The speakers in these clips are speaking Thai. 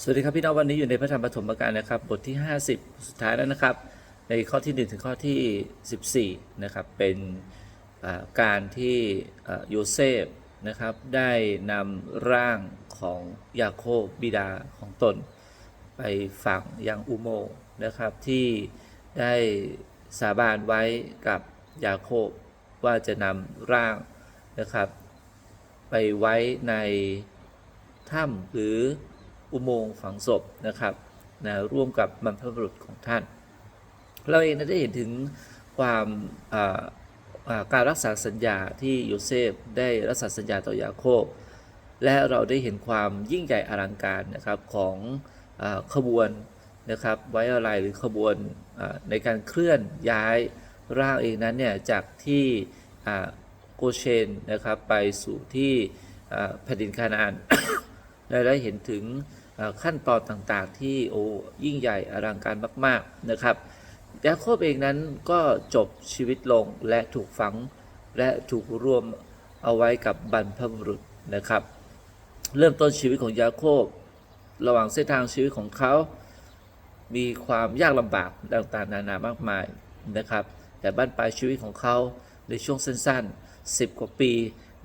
สวัสดีครับพี่น้องวันนี้อยู่ในพระธรรมปฐมกาลนะครับ บทที่ 50 สุดท้ายแล้วนะครับ ในข้อที่ 1 ถึงข้อที่ 14 นะครับ เป็นการที่โยเซฟนะครับได้นำร่างของยาโคบบิดาของตน ไปฝังยังอุโมงนะครับที่ได้สาบานไว้กับยาโคบว่าจะนำร่างนะครับ ไปไว้ในถ้ำหรือ อุโมงค์ฝังศพนะครับนะร่วมกับบรรพบุรุษของท่าน เราเองนะได้เห็นถึงความการรักษาสัญญาที่โยเซฟได้รักษาสัญญาต่อยาโคบ และเราได้เห็นความยิ่งใหญ่อลังการนะครับของอขบวนนะครับไว้อะไรหรือขบวนในการเคลื่อนย้ายร่างเองนั้นเนี่ยจากที่โกเชนนะครับไปสู่ที่แผ่นดินคานาอัน และได้เห็นถึงขั้นตอนต่างๆ ที่โอ้ยิ่งใหญ่อลังการมาก ๆนะครับยาโคบเองนั้นก็จบชีวิตลงและถูกฝังและถูกรวมเอาไว้กับบรรพบุรุษนะครับ เริ่มต้นชีวิตของยาโคบ ระหว่างเส้นทางชีวิตของเขา มีความยากลำบากต่างๆ นานามากมายนะครับ แต่บ้านปลายชีวิตของเขาในช่วงสั้นๆ 10 กว่าปี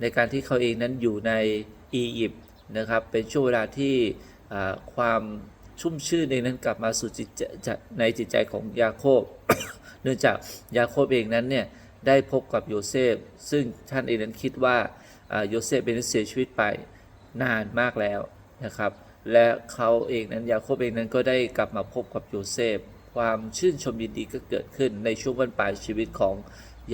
ในการที่เขาเองนั้นอยู่ในอียิปต์ นะครับเป็นช่วงเวลาที่ความชุ่มชื่นเองนั้นกลับมาสู่จิตใจในจิตใจของยาโคบ เนื่องจากยาโคบเองนั้นเนี่ยได้พบกับโยเซฟ ซึ่งท่านเองนั้นคิดว่าอ่าโยเซฟเป็นเสียชีวิตไปนานมากแล้วนะครับ และเขาเองนั้นยาโคบเองนั้นก็ได้กลับมาพบกับโยเซฟ ความชื่นชมยินดีก็เกิดขึ้นในช่วงวันปลายชีวิตของ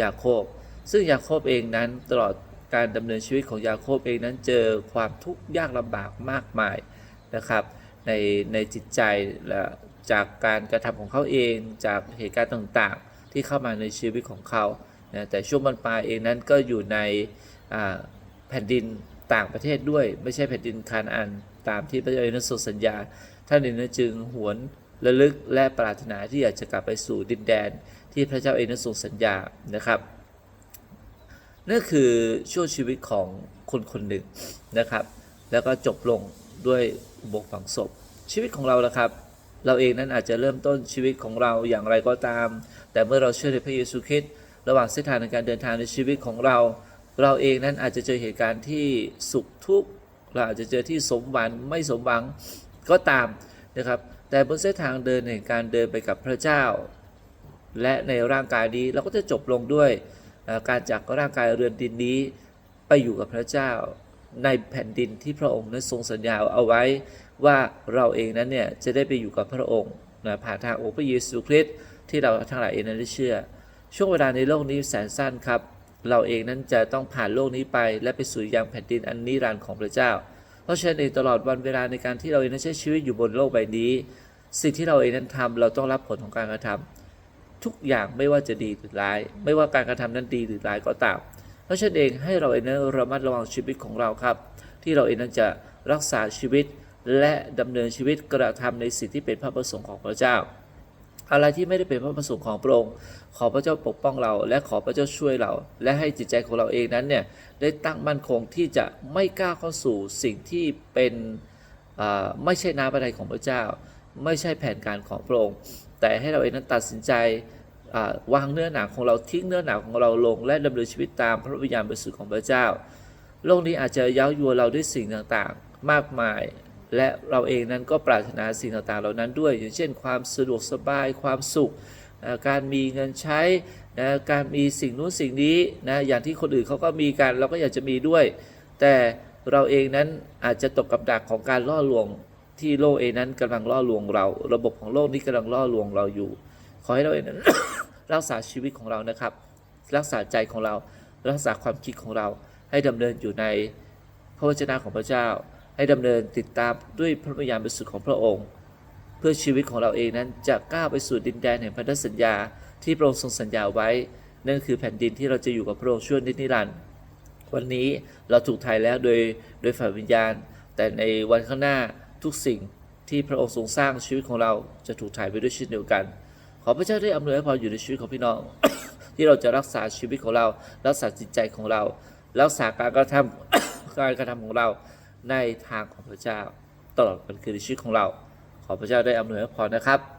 ยาโคบ ซึ่งยาโคบเองนั้นตลอด การดำเนินชีวิตของยาโคบเองนั้นเจอความทุกข์ยากลำบากมากมายนะครับ ในในจิตใจและจากการกระทำของเขาเองจากเหตุการณ์ต่างๆ ที่เข้ามาในชีวิตของเขานะแต่ช่วงบรรปลายเองนั้นก็อยู่ในแผ่นดินต่างประเทศด้วย ไม่ใช่แผ่นดินคานอันตามที่พระเจ้าเองนั้นทรงสัญญา ท่านเองนั้นจึงหวนระลึกและปรารถนาที่อยากจะกลับไปสู่ดินแดนที่พระเจ้าเองนั้นทรงสัญญานะครับ นั่นคือช่วงชีวิตของคนคนหนึ่งนะครับ แล้วก็จบลงด้วยบกฝังศพ ชีวิตของเราละครับ เราเองนั้นอาจจะเริ่มต้นชีวิตของเราอย่างไรก็ตาม แต่เมื่อเราเชื่อในพระเยซูคริสต์ระหว่างเส้นทางในการเดินทางในชีวิตของเรา เราเองนั้นอาจจะเจอเหตุการณ์ที่สุขทุกข์เราอาจจะเจอที่สมหวังไม่สมหวังก็ตามนะครับ แต่บนเส้นทางเดินแห่งการเดินไปกับพระเจ้า และในร่างกายนี้เราก็จะจบลงด้วย การจากร่างกายเรือนดินนี้ไปอยู่กับพระเจ้าในแผ่นดินที่พระองค์นั้นทรงสัญญาเอาไว้ว่าเราเองนั้นเนี่ยจะได้ไปอยู่กับพระองค์นะผ่านทางองค์พระเยซูคริสต์ที่เราทั้งหลายเองนั้นได้เชื่อ ช่วงเวลาในโลกนี้แสนสั้นครับ เราเองนั้นจะต้องผ่านโลกนี้ไป และไปสู่ยังแผ่นดินอันนิรันดร์ของพระเจ้า เพราะฉะนั้นเองตลอดวันเวลาในการที่เราเองนั้นใช้ชีวิตอยู่บนโลกใบนี้ สิ่งที่เราเองนั้นทำเราต้องรับผลของการกระทำ ทุกอย่างไม่ว่าจะดีหรือร้าย ไม่ว่าการกระทำนั้นดีหรือร้ายก็ตาม เพราะฉะนั้นเองให้เราเองนั้นระมัดระวังชีวิตของเราครับ ที่เราเองนั้นจะรักษาชีวิตและดำเนินชีวิตกระทำในสิ่งที่เป็นพระประสงค์ของพระเจ้า อะไรที่ไม่ได้เป็นพระประสงค์ของพระองค์ขอพระเจ้าปกป้องเรา และขอพระเจ้าช่วยเรา และให้จิตใจของเราเองนั้นเนี่ยได้ตั้งมั่นคงที่จะไม่กล้าเข้าสู่สิ่งที่เป็นไม่ใช่น้ำพระทัยของพระเจ้า ไม่ใช่แผนการของพระองค์ แต่ให้เราเองนั้นตัดสินใจวางเนื้อหนังของเราทิ้งเนื้อหนังของเราลง และดำเนินชีวิตตามพระวิญญาณบริสุทธิ์ของพระเจ้า โลกนี้อาจจะเย้ายวนเราด้วยสิ่งต่างๆ มากมาย และเราเองนั้นก็ปรารถนาสิ่งต่างๆ เหล่านั้นด้วย อย่างเช่น ความสะดวกสบายความสุข การมีเงินใช้นะการมีสิ่งนู้นสิ่งนี้นะอย่างที่คนอื่นเขาก็มีกันเราก็อยากจะมีด้วย แต่เราเองนั้นอาจจะตกกับดักของการล่อลวง ที่โลกเองนั้นกำลังล่อลวงเรา ระบบของโลกนี้กำลังล่อลวงเราอยู่ ขอให้เราเองนั้นรักษาชีวิตของเรานะครับ รักษาใจของเรา รักษาความคิดของเรา ให้ดำเนินอยู่ในพระวจนะของพระเจ้า ให้ดำเนินติดตามด้วยพระวิญญาณบริสุทธิ์ของพระองค์ เพื่อชีวิตของเราเองนั้นจะก้าวไปสู่ดินแดนแห่งพันธสัญญาที่พระองค์ทรงสัญญาไว้ นั่นคือแผ่นดินที่เราจะอยู่กับพระองค์ชั่วนิจนิรันดร์วันนี้เราถูกถ่ายแล้วโดยโดยฝ่ายวิญญาณ แต่ในวันข้างหน้า ทุกสิ่งที่พระองค์ทรงสร้างชีวิตของเราจะถูกถ่ายไปด้วยชิ้นเดียวกัน ขอพระเจ้าได้อำนวยพรอยู่ในชีวิตของพี่น้อง ที่เราจะรักษาชีวิตของเรา รักษาจิตใจของเรา รักษาการกระทำการกระทำของเราในทางของพระเจ้า ตลอดวันคือในชีวิตของเรา ขอพระเจ้าได้อำนวยพรนะครับ